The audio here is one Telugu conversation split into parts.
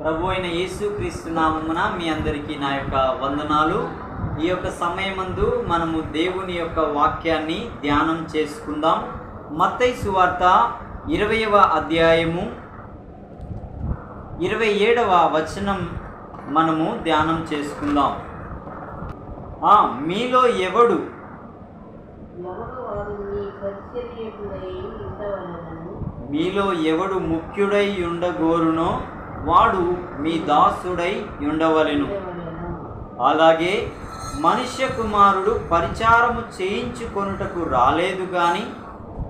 ప్రభు అయిన యేసుక్రీస్తు నామమున మీ అందరికీ నా యొక్క వందనాలు. ఈ యొక్క సమయమందు మనము దేవుని యొక్క వాక్యాన్ని ధ్యానం చేసుకుందాం. మత్తయి సువార్త ఇరవయవ అధ్యాయము. ఇరవై ఏడవ వచనం మనము ధ్యానం చేసుకుందాం. మీలో ఎవడు? మీలో ఎవడు ముఖ్యుడై ఉండగోరునో? వాడు మీ దాసుడై ఉండవలెను. అలాగే మనుష్య కుమారుడు పరిచారము చేయించుకొనుటకు రాలేదు కానీ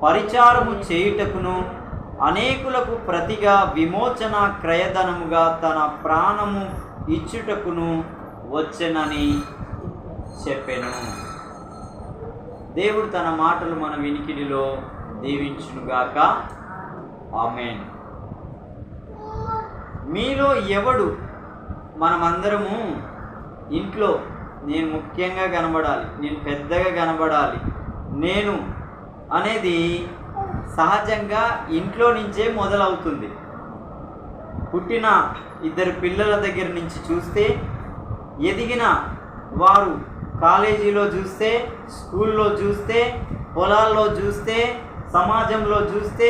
పరిచారము చేయుటకును అనేకులకు ప్రతిగా విమోచన క్రయధనముగా తన ప్రాణము ఇచ్చుటకును వచ్చెనని చెప్పెను. దేవుడు తన మాటలు మన వినికిడిలో దీవించునుగాక. ఆమెను. మీలో ఎవడు? మనమందరము ఇంట్లో నేను ముఖ్యంగా కనబడాలి నేను పెద్దగా కనబడాలి. నేను అనేది సహజంగా ఇంట్లో నుంచే మొదలవుతుంది. పుట్టిన ఇద్దరు పిల్లల దగ్గర నుంచి చూస్తే ఎదిగిన వారు కాలేజీలో చూస్తే స్కూల్లో చూస్తే పొలాల్లో చూస్తే సమాజంలో చూస్తే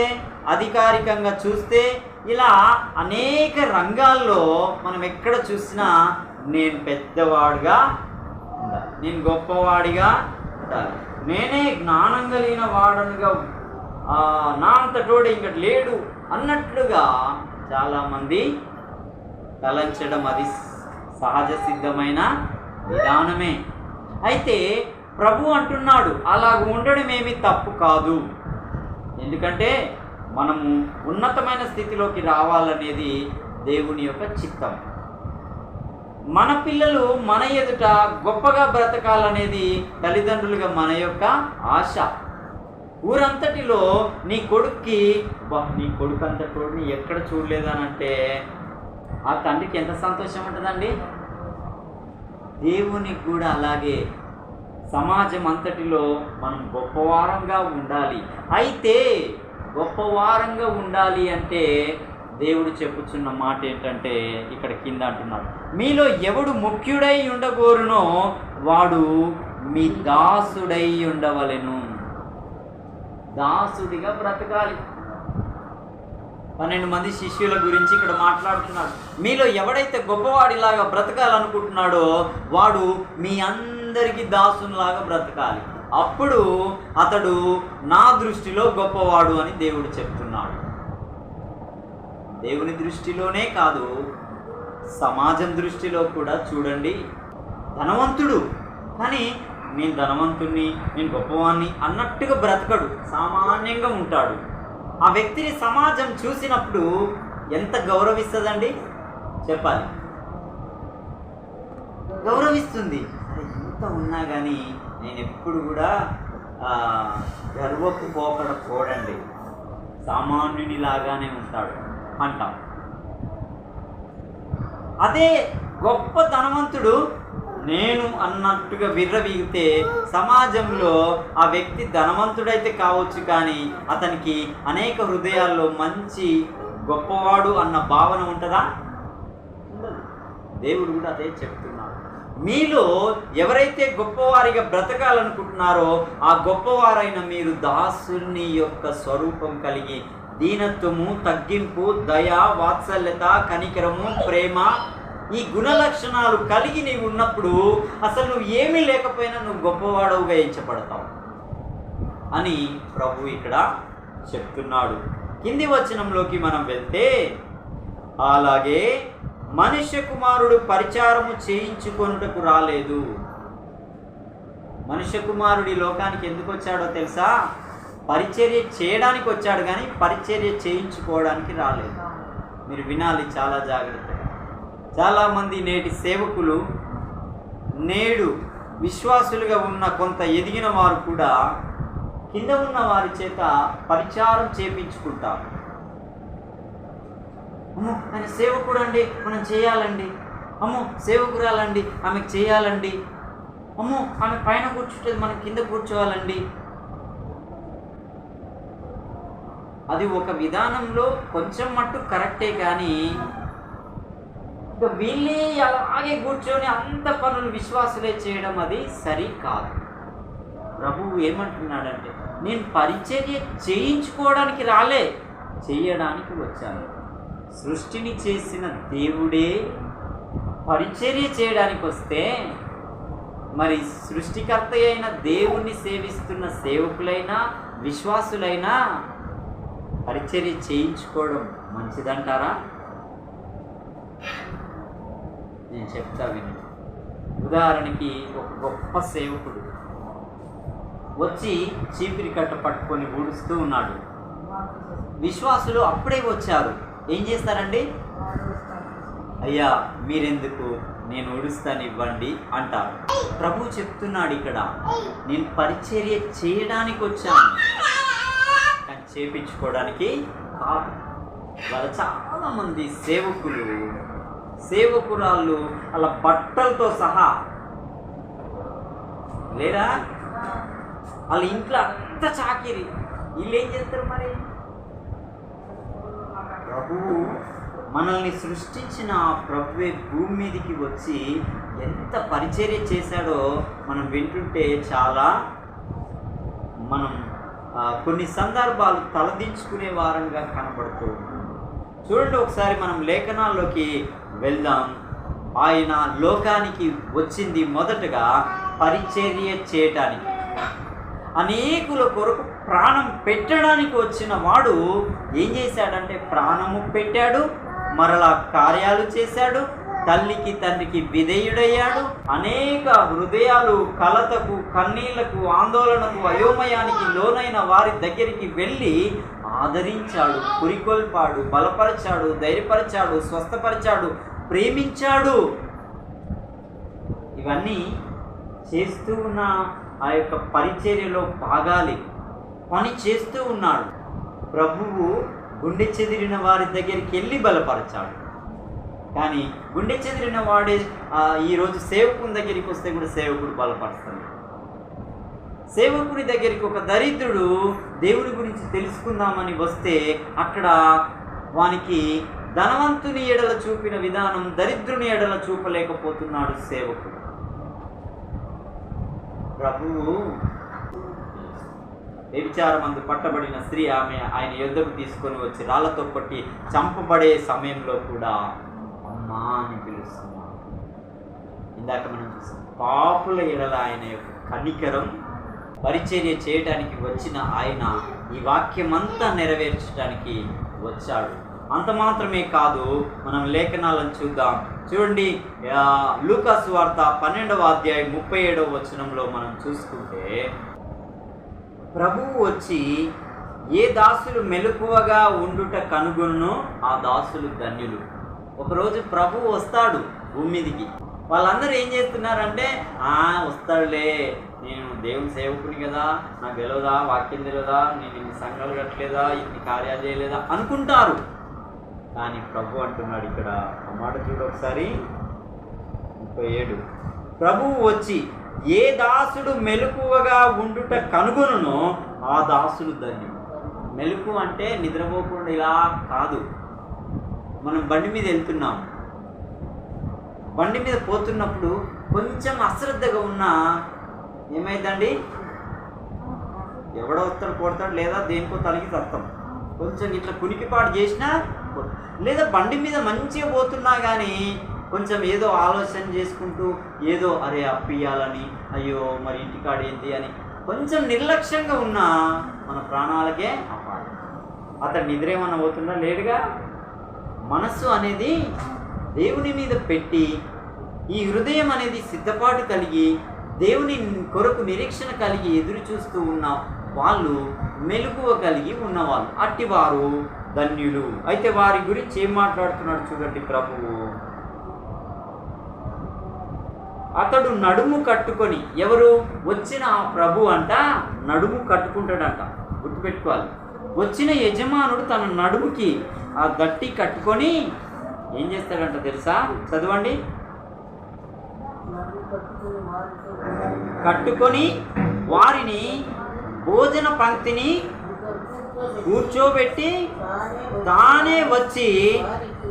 అధికారికంగా చూస్తే ఇలా అనేక రంగాల్లో మనం ఎక్కడ చూసినా నేను పెద్దవాడుగా ఉండాలి. నేను గొప్పవాడిగా ఉండాలి. నేనే జ్ఞానం కలిగిన వాడనుగా ఆ, నా అంతటోడు ఇంకా లేడు అన్నట్లుగా చాలామంది తలంచడం అది సహజ సిద్ధమైన విధానమే. అయితే ప్రభు అంటున్నాడు అలాగ ఉండడం ఏమీ తప్పు కాదు. ఎందుకంటే మనము ఉన్నతమైన స్థితిలోకి రావాలనేది దేవుని యొక్క చిత్తం. మన పిల్లలు మన ఎదుట గొప్పగా బ్రతకాలనేది తల్లిదండ్రులుగా మన యొక్క ఆశ. ఊరంతటిలో నీ కొడుక్కి "బా, నీ కొడుకు అంత కొడుకుని ఎక్కడ చూడలేదనంటే ఆ తండ్రికి ఎంత సంతోషం ఉంటుందండి? దేవునికి కూడా అలాగే. సమాజం అంతటిలో మనం గొప్పవారంగా ఉండాలి. అయితే గొప్పవారంగా ఉండాలి అంటే దేవుడు చెప్పుచున్న మాట ఏంటంటే ఇక్కడ కింద అంటున్నాడు. మీలో ఎవడు ముఖ్యుడై ఉండగోరునో వాడు మీ దాసుడై ఉండవలెను. దాసుడిగా బ్రతకాలి. పన్నెండు మంది శిష్యుల గురించి ఇక్కడ మాట్లాడుతున్నాడు. మీలో ఎవడైతే గొప్పవాడిలాగా బ్రతకాలనుకుంటున్నాడో వాడు మీ అందరికీ దాసునిలాగా బ్రతకాలి. అప్పుడు అతడు నా దృష్టిలో గొప్పవాడు అని దేవుడు చెప్తున్నాడు. దేవుని దృష్టిలోనే కాదు సమాజం దృష్టిలో కూడా చూడండి. ధనవంతుడు కానీ నేను ధనవంతుణ్ణి నేను గొప్పవాణ్ణి అన్నట్టుగా బ్రతకడు సామాన్యంగా ఉంటాడు. ఆ వ్యక్తిని సమాజం చూసినప్పుడు ఎంత గౌరవిస్తుందండి? చెప్పాలి. గౌరవిస్తుంది. అరే, ఎంత ఉన్నా కానీ నేను ఎప్పుడు కూడా గర్వపు పోకడ చూడండి సామాన్యుని లాగానే ఉంటాడు అంటాం. అదే గొప్ప ధనవంతుడు నేను అన్నట్టుగా విర్రవీగితే సమాజంలో ఆ వ్యక్తి ధనవంతుడైతే కావచ్చు కానీ అతనికి అనేక హృదయాల్లో మంచి గొప్పవాడు అన్న భావన ఉంటుందా? దేవుడు కూడా అదే చెప్తున్నాడు. మీలో ఎవరైతే గొప్పవారిగా బ్రతకాలనుకుంటున్నారో ఆ గొప్పవారైన మీరు దాసుని యొక్క స్వరూపం కలిగి దీనత్వము తగ్గింపు దయ వాత్సల్యత కనికరము ప్రేమ ఈ గుణ లక్షణాలు కలిగి నీవు ఉన్నప్పుడు అసలు నువ్వు ఏమీ లేకపోయినా నువ్వు గొప్పవాడవుగా ఎంచబడతావు అని ప్రభు ఇక్కడ చెప్తున్నాడు. కింది వచనంలోకి మనం వెళ్తే అలాగే మనుష్య కుమారుడు పరిచారము చేయించుకొనుటకు రాలేదు. మనుష్య కుమారుడు ఈ లోకానికి ఎందుకు వచ్చాడో తెలుసా? పరిచర్య చేయడానికి వచ్చాడు కానీ పరిచర్య చేయించుకోవడానికి రాలేదు. మీరు వినాలి చాలా జాగ్రత్త. చాలామంది నేటి సేవకులు నేడు విశ్వాసులుగా ఉన్న కొంత ఎదిగిన వారు కూడా కింద ఉన్న వారి చేత పరిచారం చేపించుకుంటారు. అమ్మో ఆయన సేవకుడు అండి మనం చేయాలండి. అమ్మో సేవకురాలండి ఆమెకు చేయాలండి. అమ్మో ఆమె పైన కూర్చుంటుంది మనం కింద కూర్చోవాలండి. అది ఒక విధానంలో కొంచెం మట్టు కరెక్టే కానీ ఇంకా వీళ్ళే అలాగే కూర్చొని అంత పనులు విశ్వాసులే చేయడం అది సరి కాదు ప్రభువు ఏమంటున్నాడంటే నేను పరిచర్య చేయించుకోవడానికి రాలే చేయడానికి వచ్చాను. సృష్టిని చేసిన దేవుడే పరిచర్య చేయడానికి వస్తే మరి సృష్టికర్త అయిన దేవుణ్ణి సేవిస్తున్న సేవకులైనా విశ్వాసులైనా పరిచర్య చేయించుకోవడం మంచిదంటారా? నేను చెప్తా విను. ఉదాహరణకి ఒక గొప్ప సేవకుడు వచ్చి చీపిరి కట్ట పట్టుకొని ఊడుస్తూ ఉన్నాడు. విశ్వాసులు అప్పుడే వచ్చారు. ఏం చేస్తారండి? అయ్యా మీరెందుకు? నేను ఊడుస్తాను ఇవ్వండి అంటారు. ప్రభు చెప్తున్నాడు ఇక్కడ నేను పరిచర్య చేయడానికి వచ్చాను. కానీ చేపించుకోవడానికి కాదు. వాళ్ళ చాలామంది సేవకులు సేవకురాళ్ళు అలా బట్టలతో సహా లేరా వాళ్ళ ఇంట్లో అంత చాకిరి. వీళ్ళు ఏం చేస్తారు మరి? ప్రభువు మనల్ని సృష్టించిన ఆ ప్రభువే భూమి మీదకి వచ్చి ఎంత పరిచర్య చేశాడో మనం వింటుంటే చాలా మనం కొన్ని సందర్భాలు తలదించుకునే వారంగా కనబడుతూ ఉన్నాం. చూడండి ఒకసారి మనం లేఖనాల్లోకి వెళ్దాం ఆయన లోకానికి వచ్చింది మొదటగా పరిచర్య చేయటానికి అనేకుల కొరకు ప్రాణం పెట్టడానికి వచ్చిన వాడు ఏం చేశాడంటే ప్రాణము పెట్టాడు మరలా కార్యాలు చేశాడు తల్లికి తండ్రికి విధేయుడయ్యాడు అనేక హృదయాలు కలతకు కన్నీళ్ళకు ఆందోళనకు అయోమయానికి లోనైన వారి దగ్గరికి వెళ్ళి ఆదరించాడు పురికొల్పాడు బలపరచాడు ధైర్యపరచాడు స్వస్థపరిచాడు ప్రేమించాడు. ఇవన్నీ చేస్తూ ఉన్న ఆ యొక్క పరిచర్యలో భాగాలి పని చేస్తూ ఉన్నాడు. ప్రభువు గుండె చెదిరిన వారి దగ్గరికి వెళ్ళి బలపరచాడు. కానీ గుండె చెదిరిన వాడే ఈరోజు సేవకుని దగ్గరికి వస్తే కూడా సేవకుడు బలపరుస్తాడు. సేవకుడి దగ్గరికి ఒక దరిద్రుడు దేవుని గురించి తెలుసుకుందామని వస్తే అక్కడ వానికి ధనవంతుని ఎడల చూపిన విధానం దరిద్రుని ఎడల చూపలేకపోతున్నాడు సేవకుడు. ప్రభువు వ్యభిచారమందు పట్టబడిన స్త్రీ ఆమె ఆయన యుద్ధకు తీసుకొని వచ్చి రాళ్ళతో కొట్టి చంపబడే సమయంలో కూడా అమ్మా అని పిలుస్తున్నాడు. ఇందాక మనం చూసాం. పాపుల ఎడల ఆయన యొక్క కనికరం పరిచర్య చేయడానికి వచ్చిన ఆయన ఈ వాక్యమంతా నెరవేర్చడానికి వచ్చాడు. అంత మాత్రమే కాదు మనం లేఖనాలను చూద్దాం. చూడండి లూకాసు వార్త పన్నెండవ అధ్యాయం ముప్పై ఏడవ వచనంలో మనం చూసుకుంటే ప్రభువు వచ్చి ఏ దాసులు మెలకువగా ఉండుట కనుగొనునో ఆ దాసులు ధన్యులు. ఒకరోజు ప్రభువు వస్తాడు భూమి మీదికి. వాళ్ళందరూ ఏం చేస్తున్నారంటే ఆ వస్తాడులే. నేను దేవుని సేవకుని కదా. నాకు తెలియదా వాక్యం తెలియదా నేను ఇన్ని సంఘాలు కట్టలేదా? ఇన్ని కార్యాలు చేయలేదా? అనుకుంటారు. కానీ ప్రభు అంటున్నాడు ఇక్కడ ఆ మాట చూడు ఒకసారి. ముప్పై ఏడు. ప్రభువు వచ్చి ఏ దాసుడు మెలకువగా ఉండుట కనుగొనునో ఆ దాసుడు ధన్యుడు. మెలకు అంటే నిద్రపోకుండా ఇలా కాదు. మనం బండి మీద వెళ్తున్నాం బండి మీద పోతున్నప్పుడు కొంచెం అశ్రద్ధగా ఉన్నా ఏమైందండి? ఎవడో వస్తాడు కొడతాడు లేదా దేనికో తలకి తత్తం. కొంచెం ఇట్లా కునికిపాటు చేసినా లేదా బండి మీద మంచిగా పోతున్నా కానీ కొంచెం ఏదో ఆలోచన చేసుకుంటూ ఏదో అరే అప్పియాలని అయ్యో మరి ఇంటికాడ ఏంటి అని కొంచెం నిర్లక్ష్యంగా ఉన్నా మన ప్రాణాలకే అపాయం. అతడు నిద్ర ఏమన్నా పోతుందా లేడుగా మనస్సు అనేది దేవుని మీద పెట్టి ఈ హృదయం అనేది సిద్ధపాటు కలిగి దేవుని కొరకు నిరీక్షణ కలిగి ఎదురు చూస్తూ ఉన్న వాళ్ళు మెలకువ కలిగి ఉన్నవాళ్ళు. అట్టివారు ధన్యులు. అయితే వారి గురించి ఏం మాట్లాడుతున్నాడు చూడండి ప్రభువు. అతడు నడుము కట్టుకొని ఎవరు? వచ్చిన ఆ ప్రభు అంట నడుము కట్టుకుంటాడంట. గుర్తుపెట్టుకోవాలి. వచ్చిన యజమానుడు తన నడుముకి ఆ గట్టి కట్టుకొని ఏం చేస్తాడంట తెలుసా? చదవండి. కట్టుకొని వారిని భోజన పంక్తిని కూర్చోబెట్టి తానే వచ్చి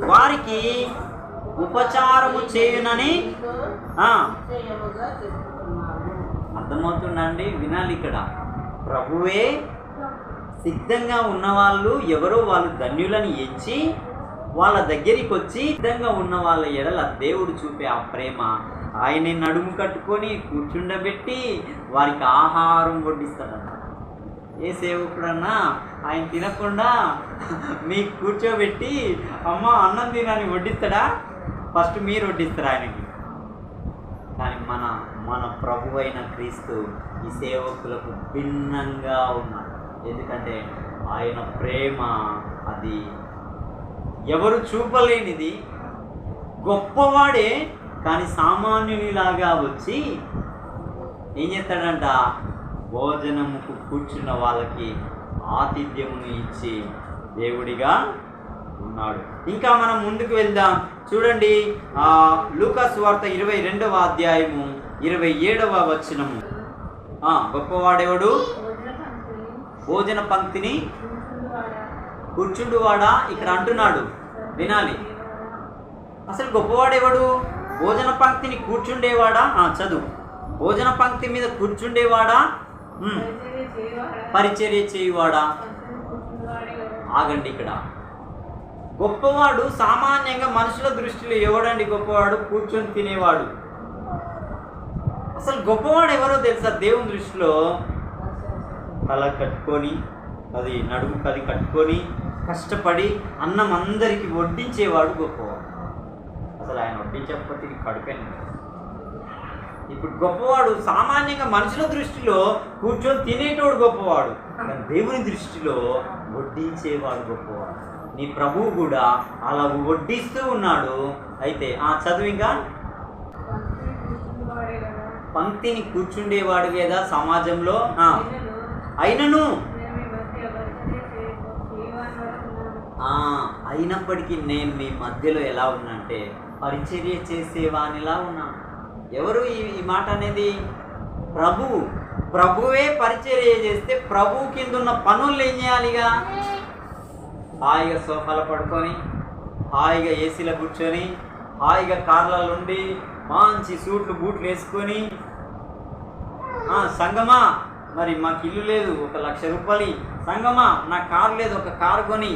వారికి ఉపచారము చేయనని మీతో అర్థమవుతుందండి? వినాలి ఇక్కడ. ప్రభువే సిద్ధంగా ఉన్నవాళ్ళు ఎవరో వాళ్ళు ధన్యులను ఎంచి వాళ్ళ దగ్గరికి వచ్చి సిద్ధంగా ఉన్న వాళ్ళ ఎడల దేవుడు చూపే ఆ ప్రేమ. ఆయన్ని నడుము కట్టుకొని కూర్చుండబెట్టి వారికి ఆహారం వడ్డిస్తాడన్న ఏ సేవకుడన్నా ఆయన తినకుండా మీకు కూర్చోబెట్టి అమ్మ అన్నం తినని వడ్డిస్తాడా? ఫస్ట్ మీరు వడ్డిస్తారు ఆయనకి కానీ మన మన ప్రభు అయిన క్రీస్తు ఈ సేవకులకు భిన్నంగా ఉన్నాడు ఎందుకంటే ఆయన ప్రేమ అది ఎవరు చూపలేనిది. గొప్పవాడే కానీ సామాన్యునిలాగా వచ్చి ఏం చేస్తాడంట? భోజనముకు కూర్చున్న వాళ్ళకి ఆతిథ్యమును ఇచ్చి దేవుడిగా ఉన్నాడు. ఇంకా మనం ముందుకు వెళ్దాం. చూడండి ఆ లూకాస్ వార్త ఇరవై రెండవ అధ్యాయము ఇరవై ఏడవ వచనము. ఆ, గొప్పవాడెవడు? భోజన పంక్తిని కూర్చుండువాడా? ఇక్కడ అంటున్నాడు. వినాలి. అసలు గొప్పవాడెవడు? భోజన పంక్తిని కూర్చుండేవాడా? ఆ, చదువు. భోజన పంక్తి మీద కూర్చుండేవాడా? పరిచర్య చేయువాడా? ఆగండి ఇక్కడ. గొప్పవాడు సామాన్యంగా మనుషుల దృష్టిలో ఎవడండి గొప్పవాడు? కూర్చొని తినేవాడు. అసలు గొప్పవాడు ఎవరో తెలుసా దేవుని దృష్టిలో? తల కట్టుకొని అది నడుము కది కట్టుకొని కష్టపడి అన్నం అందరికీ వడ్డించేవాడు గొప్పవాడు. అసలు ఆయన వడ్డించకపోతే ఇది ఇప్పుడు గొప్పవాడు సామాన్యంగా మనుషుల దృష్టిలో కూర్చొని తినేటోడు గొప్పవాడు. దేవుని దృష్టిలో వడ్డించేవాడు గొప్పవాడు. నీ ప్రభువు కూడా అలా వడ్డిస్తూ ఉన్నాడు. అయితే ఆ చదువు ఇంకా? పంక్తిని కూర్చుండేవాడు కదా సమాజంలో? అయినను. అయినప్పటికీ నేను మీ మధ్యలో ఎలా ఉన్నాంటే పరిచర్య చేసేవానిలా ఉన్నాను ఎవరు ఈ ఈ మాట అనేది? ప్రభువు ప్రభువే పరిచర్య చేస్తే ప్రభువు కింద ఉన్న పనులు ఏం చేయాలిగా? హాయిగా సోఫాలో పడుకొని హాయిగా ఏసీలో కూర్చొని హాయిగా కార్లలో ఉండి మంచి సూట్లు బూట్లు వేసుకొని సంగమా మరి మాకు ఇల్లు లేదు ఒక లక్ష రూపాయలు. సంగమా నా కారు లేదు ఒక కారు కొని.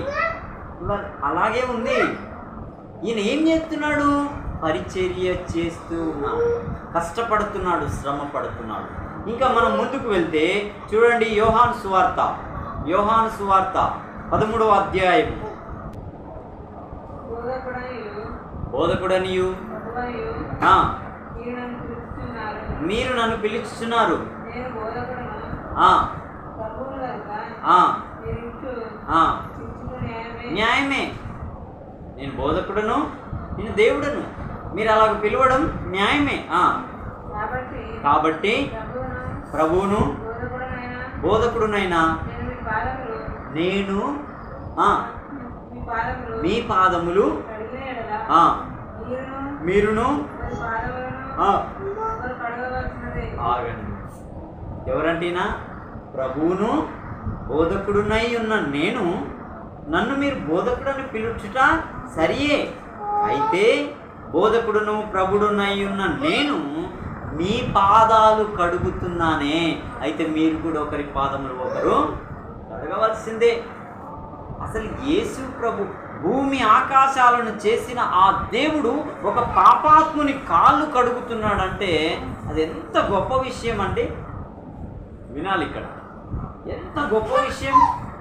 అలాగే ఉంది. ఈయన ఏం చేస్తున్నాడు? పరిచర్య చేస్తూ ఉన్నాడు కష్టపడుతున్నాడు శ్రమ పడుతున్నాడు. ఇంకా మనం ముందుకు వెళ్తే చూడండి యోహాన్ సువార్త. యోహాన్ సువార్త. పదమూడవ అధ్యాయం. బోధకుడనియు. మీరు నన్ను ఇచ్చుకుని న్యాయమే. నేను బోధకుడను నేను దేవుడను. మీరు అలాగ పిలవడం న్యాయమే. కాబట్టి ప్రభువును బోధకుడునైనా నేను మీ పాదములు మీరును ఆగండి. ఎవరంటేనా? ప్రభువును బోధకుడునై ఉన్న నేను నన్ను మీరు బోధకుడని పిలుచుట సరియే. అయితే బోధకుడును ప్రభుడునై ఉన్న నేను మీ పాదాలు కడుగుతున్నానే. అయితే మీరు కూడా ఒకరి పాదములు ఒకరు ఇవ్వవలసిందే అసలు యేసు ప్రభు భూమి ఆకాశాలను చేసిన ఆ దేవుడు ఒక పాపాత్ముని కాళ్ళు కడుగుతున్నాడంటే అది ఎంత గొప్ప విషయం అండి వినాలి ఇక్కడ. ఎంత గొప్ప విషయం.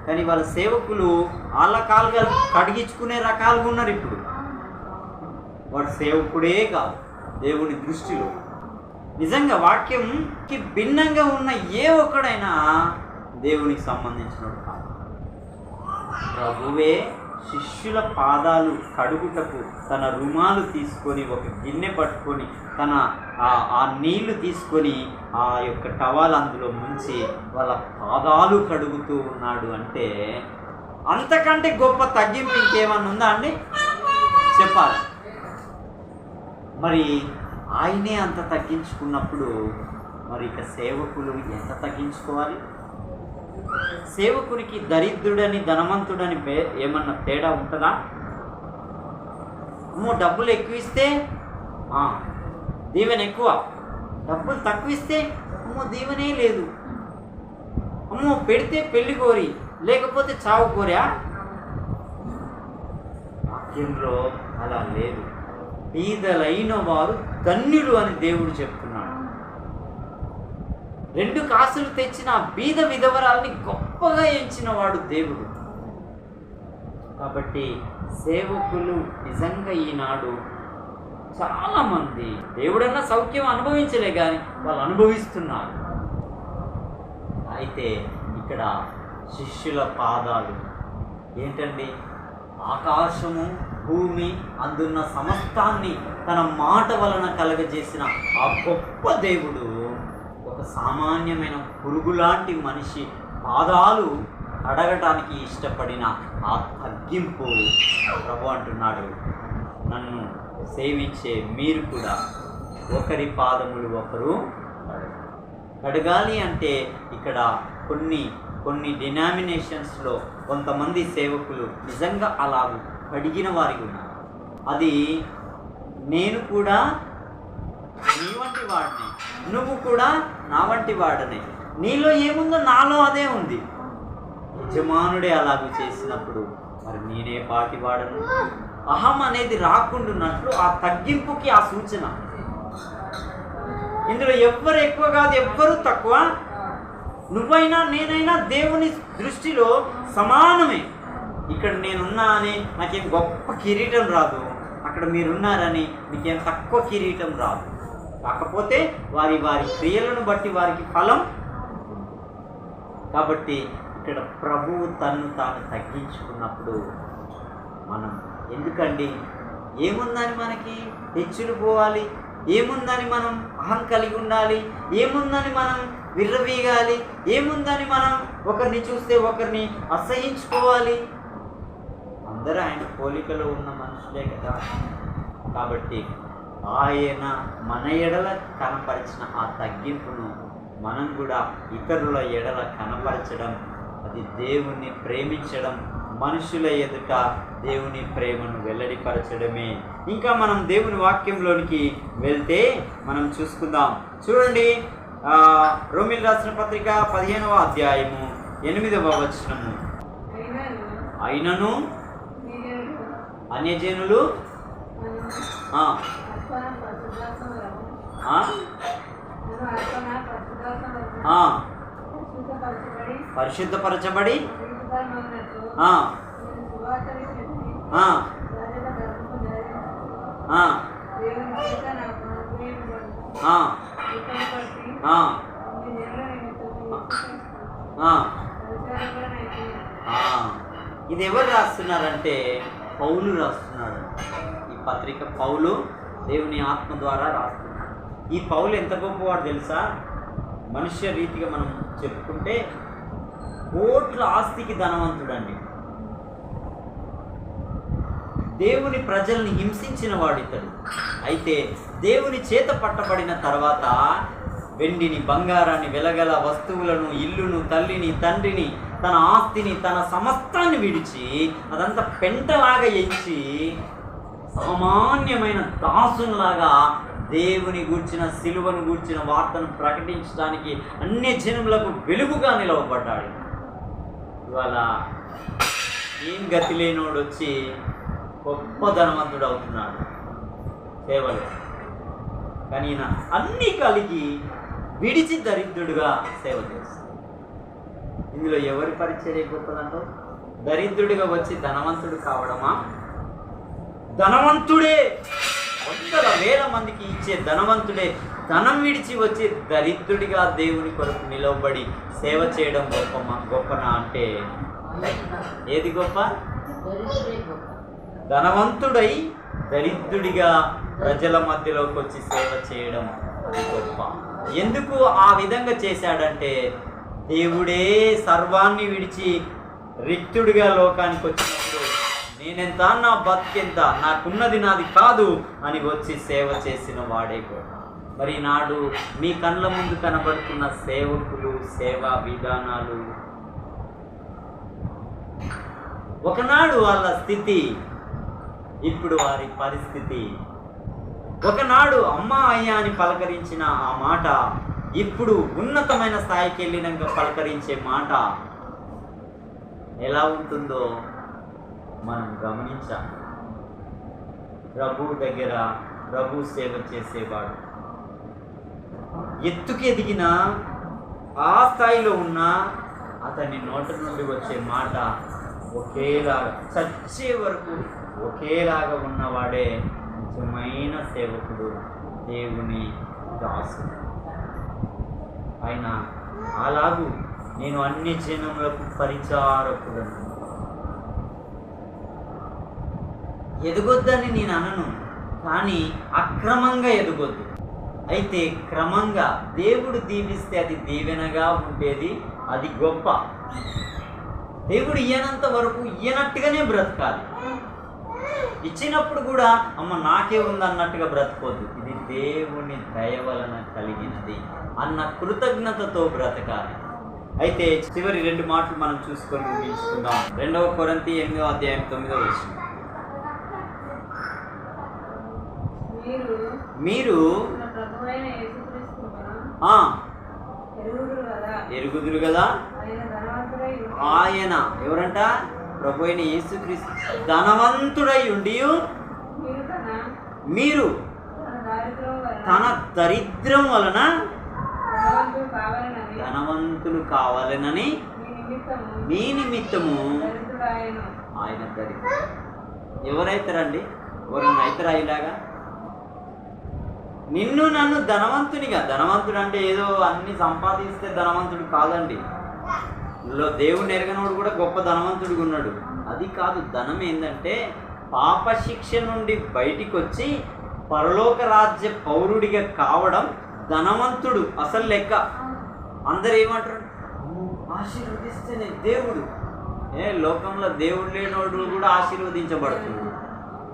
కానీ వాళ్ళ సేవకులు వాళ్ళ కాలుగా కడిగించుకునే రకాలుగా ఉన్నారు ఇప్పుడు. వాడు సేవకుడే కాదు దేవుని దృష్టిలో. నిజంగా వాక్యంకి భిన్నంగా ఉన్న ఏ ఒక్కడైనా దేవునికి సంబంధించిన కాదు. ప్రభువే శిష్యుల పాదాలు కడుగుటకు తన రుమాలు తీసుకొని ఒక గిన్నె పట్టుకొని తన ఆ- ఆ నీళ్ళు తీసుకొని ఆ యొక్క టవాల్ అందులో ముంచి వాళ్ళ పాదాలు కడుగుతూ ఉన్నాడు అంటే అంతకంటే గొప్ప తగ్గింపు ఇంకేమన్నా ఉందా అండి? చెప్పాలి. మరి ఆయనే అంత తగ్గించుకున్నప్పుడు మరి ఇక సేవకులు ఎంత తగ్గించుకోవాలి? సేవకునికి దరిద్రుడని ధనవంతుడని పే ఏమన్నా తేడా ఉంటుందా? అమ్మో డబ్బులు ఎక్కువ ఇస్తే ఆ, దీవెన ఎక్కువ. డబ్బులు తక్కువ ఇస్తే అమ్మో దీవెనే లేదు. అమ్మో పెడితే పెళ్ళి కోరి లేకపోతే చావు కోరా? వాక్యంలో అలా లేదు. బీదలైన వారు ధన్యులు అని దేవుడు చెప్పు రెండు కాసులు తెచ్చిన ఆ బీద విధవరాల్ని గొప్పగా ఎంచిన వాడు దేవుడు. కాబట్టి సేవకులు నిజంగా ఈనాడు చాలామంది దేవుడన్నా సౌఖ్యం అనుభవించలే కానీ వాళ్ళు అనుభవిస్తున్నారు. అయితే ఇక్కడ శిష్యుల పాదాలు ఏంటండి? ఆకాశము భూమి అందున్న సమస్తాన్ని తన మాట వలన కలగజేసిన ఆ గొప్ప దేవుడు ఒక సామాన్యమైన పురుగులాంటి మనిషి పాదాలు అడగటానికి ఇష్టపడిన ఆ తగ్గింపు ప్రభు అంటున్నాడు నన్ను సేవించే మీరు కూడా ఒకరి పాదములు ఒకరు కడగాలి. కడగాలి అంటే ఇక్కడ కొన్ని కొన్ని డినామినేషన్స్లో కొంతమంది సేవకులు నిజంగా అలా కడిగిన వారికి ఉన్నారు అది నేను కూడా నీ వంటి వాడిని. నువ్వు కూడా నా వంటి వాడనే. నీలో ఏముందో నాలో అదే ఉంది. యజమానుడే అలాగూ చేసినప్పుడు మరి నేనే పాటి వాడను? అహం అనేది రాకుండాన్నట్లు ఆ తగ్గింపుకి ఆ సూచన. ఇందులో ఎవ్వరు ఎక్కువ కాదు ఎవ్వరు తక్కువ. నువ్వైనా నేనైనా దేవుని దృష్టిలో సమానమే. ఇక్కడ నేనున్నా అని నాకేం గొప్ప కిరీటం రాదు. అక్కడ మీరున్నారని మీకేం తక్కువ కిరీటం రాదు. కాకపోతే వారి వారి క్రియలను బట్టి వారికి ఫలం. కాబట్టి ఇక్కడ ప్రభువు తన్ను తాను తగ్గించుకున్నప్పుడు మనం ఎందుకండి? ఏముందని మనకి హెచ్చులు పోవాలి? ఏముందని మనం అహం కలిగి ఉండాలి? ఏముందని మనం విర్రవీగాలి? ఏముందని మనం ఒకరిని చూస్తే ఒకరిని అసహించుకోవాలి? అందరూ ఆయన పోలికలో ఉన్న మనుషులే కదా. కాబట్టి ఆయన మన ఎడల కనపరిచిన ఆ తగ్గింపును మనం కూడా ఇతరుల ఎడల కనపరచడం అది దేవుణ్ణి ప్రేమించడం మనుషుల ఎదుట దేవుని ప్రేమను వెల్లడిపరచడమే. ఇంకా మనం దేవుని వాక్యంలోనికి వెళ్తే మనం చూసుకుందాం. చూడండి రోమిల్ రాసిన పత్రిక పదిహేనవ అధ్యాయము ఎనిమిదవ వచనము. అయినను అన్యజనులు పరిశుద్ధపరచబడి? ఇది ఎవరు రాస్తున్నారంటే పౌలు రాస్తున్నాడు. ఈ పత్రిక పౌలు దేవుని ఆత్మ ద్వారా రాస్తున్నాడు. ఈ పౌలు ఎంత గొప్పవాడు తెలుసా? మనుష్య రీతిగా మనం చెప్పుకుంటే కోట్ల ఆస్తికి ధనవంతుడండి. దేవుని ప్రజల్ని హింసించిన వాడు ఇతడు అయితే దేవుని చేత పట్టబడిన తర్వాత వెండిని బంగారాన్ని వెలగల వస్తువులను ఇల్లును తల్లిని తండ్రిని తన ఆస్తిని తన సమస్తాన్ని విడిచి అదంతా పెంటలాగా ఎంచి సామాన్యమైన దాసునిలాగా దేవుని గూర్చిన సిలువను గూర్చిన వార్తను ప్రకటించడానికి అన్ని జనములకు వెలుగుగా నిలవబడ్డాడు. ఇవాళ ఏం గతి లేనోడు వచ్చి గొప్ప ధనవంతుడు అవుతున్నాడు సేవలు కానీ ఈయన అన్నీ కలిగి విడిచి దరిద్రుడుగా సేవ చేస్తాడు ఇందులో ఎవరి పరిచర్య గొప్పదంటో దరిద్రుడిగా వచ్చి ధనవంతుడు కావడమా? ధనవంతుడే. వందల వేల మందికి ఇచ్చే ధనవంతుడే. ధనం విడిచి వచ్చి దరిద్రుడిగా దేవుని కొరకు నిలవబడి సేవ చేయడం గొప్ప గొప్పనా అంటే. ఏది గొప్ప? ధనవంతుడై దరిద్రుడిగా ప్రజల మధ్యలోకి వచ్చి సేవ చేయడం అది గొప్ప. ఎందుకు ఆ విధంగా చేశాడంటే దేవుడే సర్వాన్ని విడిచి రిక్తుడిగా లోకానికి వచ్చినప్పుడు నేనెంత నా బతికెంత నాకున్నది నాది కాదు అని వచ్చి సేవ చేసిన వాడే కూడా. మరి నాడు మీ కళ్ళ ముందు కనబడుతున్న సేవకులు సేవా విధానాలు. ఒకనాడు వాళ్ళ స్థితి ఇప్పుడు వారి పరిస్థితి. ఒకనాడు అమ్మ అయ్యా అని పలకరించిన ఆ మాట ఇప్పుడు ఉన్నతమైన స్థాయికి వెళ్ళినాక పలకరించే మాట ఎలా ఉంటుందో మనం గమనించాలి ప్రభు దగ్గర ప్రభు సేవ చేసేవాడు. ఎత్తుకి ఎదిగిన ఆ స్థాయిలో ఉన్న అతని నోటి నుండి వచ్చే మాట ఒకేలాగా చచ్చే వరకు ఒకేలాగా ఉన్నవాడే నిజమైన సేవకుడు దేవుని దాసు ఆయన అలాగూ నేను అన్ని జనములకు పరిచారకుడను. ఎదగొద్దని నేను అనను కానీ అక్రమంగా ఎదగొద్దు. అయితే క్రమంగా దేవుడు దీవిస్తే అది దీవెనగా ఉండేది అది గొప్ప. దేవుడు ఇయ్యనంత వరకు ఇయ్యనట్టుగానే బ్రతకాలి. ఇచ్చినప్పుడు కూడా అమ్మ నాకే ఉంది అన్నట్టుగా బ్రతకొద్దు. ఇది దేవుని దయ వలన కలిగినది అన్న కృతజ్ఞతతో బ్రతకాలి. అయితే చివరి రెండు మాటలు మనం చూసుకొని ముగించుకుందాం. రెండవ కొరంతి ఎనిమిదవ అధ్యాయం తొమ్మిదవ విషయం మీరు ఎరుగుదురు కదా? ఆయన ఎవరంట? ప్రభు అయిన యేసుక్రీస్తు. ధనవంతుడై ఉండి మీరు తన దరిద్రం వలన ధనవంతుడు కావాలనని ధనవంతులు కావాలనని మీ నిమిత్తము ఆయన దరిద్రం ఎవరైతారండి? ఎవరన్నా అవుతారా ఇలాగా? నిన్ను నన్ను ధనవంతునిగా ధనవంతుడు అంటే ఏదో అన్ని సంపాదిస్తే ధనవంతుడు కాదండి. ఇందులో దేవుడు ఎరగనోడు కూడా గొప్ప ధనవంతుడిగా ఉన్నాడు. అది కాదు ధనం ఏంటంటే పాపశిక్ష నుండి బయటికి వచ్చి పరలోక రాజ్య పౌరుడిగా కావడం ధనవంతుడు అసలు లెక్క. అందరు ఏమంటారు ఆశీర్వదిస్తేనే దేవుడు. ఏ లోకంలో దేవుడు లేనోడు కూడా ఆశీర్వదించబడుతున్నాడు.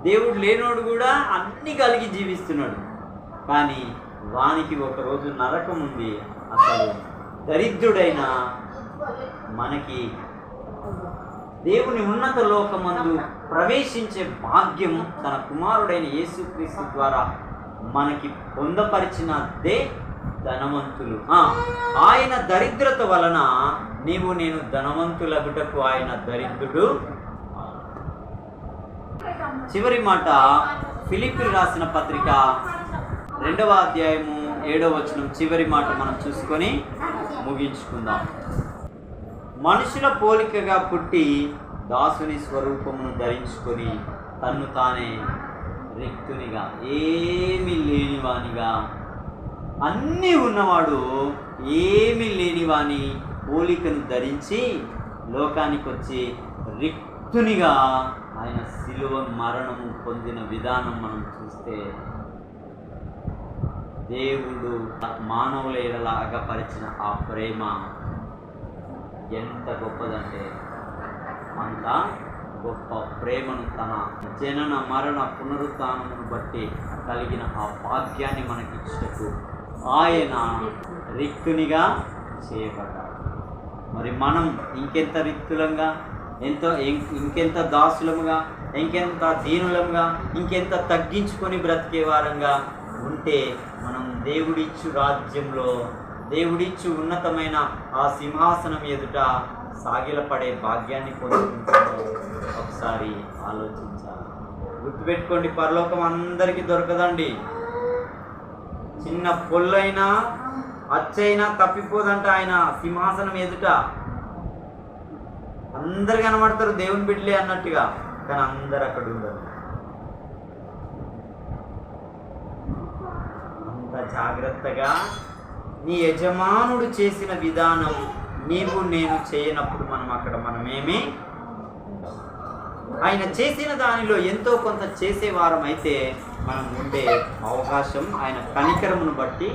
దేవుడు లేనోడు కూడా అన్ని కలిగి జీవిస్తున్నాడు. కానీ వానికి ఒకరోజు నరకం ఉంది. అసలు దరిద్రుడైన మనకి దేవుని ఉన్నత లోకమందు ప్రవేశించే భాగ్యం తన కుమారుడైన యేసుక్రీస్తు ద్వారా మనకి పొందపరిచినదే ధనవంతులు. ఆయన దరిద్రత వలన నీవు నేను ధనవంతులగుటకు ఆయన దరిద్రుడు చివరి మాట ఫిలిపి రాసిన పత్రిక రెండవ అధ్యాయము ఏడవ వచనం చివరి మాట మనం చూసుకొని ముగించుకుందాం. మనుషుల పోలికగా పుట్టి దాసుని స్వరూపమును ధరించుకొని తన్ను తానే రిక్తునిగా ఏమి లేనివానిగా. అన్నీ ఉన్నవాడు ఏమి లేనివాని పోలికను ధరించి లోకానికి వచ్చి రిక్తునిగా ఆయన శిలువ మరణము పొందిన విధానం మనం చూస్తే దేవుడు మానవుల ఎడల అగపరిచిన ఆ ప్రేమ ఎంత గొప్పదంటే అంత గొప్ప ప్రేమను తన జనన మరణ పునరుత్నమును బట్టి కలిగిన ఆ భాగ్యాన్ని మనకిచ్చుటకు ఆయన రిక్తునిగా చేయబడ్డాడు. మరి మనం ఇంకెంత రిక్తులంగా ఎంతో ఇంకెంత దాసులముగా ఇంకెంత దీనులముగా ఇంకెంత తగ్గించుకొని బ్రతికే వారంగా ఉంటే మనం దేవుడిచ్చు రాజ్యంలో దేవుడిచ్చు ఉన్నతమైన ఆ సింహాసనం ఎదుట సాగిలపడే భాగ్యాన్ని పొందుకుంటామో ఒకసారి ఆలోచించాలి. గుర్తుపెట్టుకోండి పరలోకం అందరికీ దొరకదండి. చిన్న పొల్లైనా అచ్చైనా తప్పిపోదంట ఆయన సింహాసనం ఎదుట. అందరు కనబడతారు దేవుని బిడ్డలే అన్నట్టుగా కానీ అందరు అక్కడ ఉండరు అంత జాగ్రత్తగా నీ యజమానుడు చేసిన విధానం నీవు నేను చేయనప్పుడు మనం అక్కడ మనమేమి? ఆయన చేసిన దానిలో ఎంతో కొంత చేసేవారం అయితే మనం ఉండే అవకాశం ఆయన కనికరమును బట్టి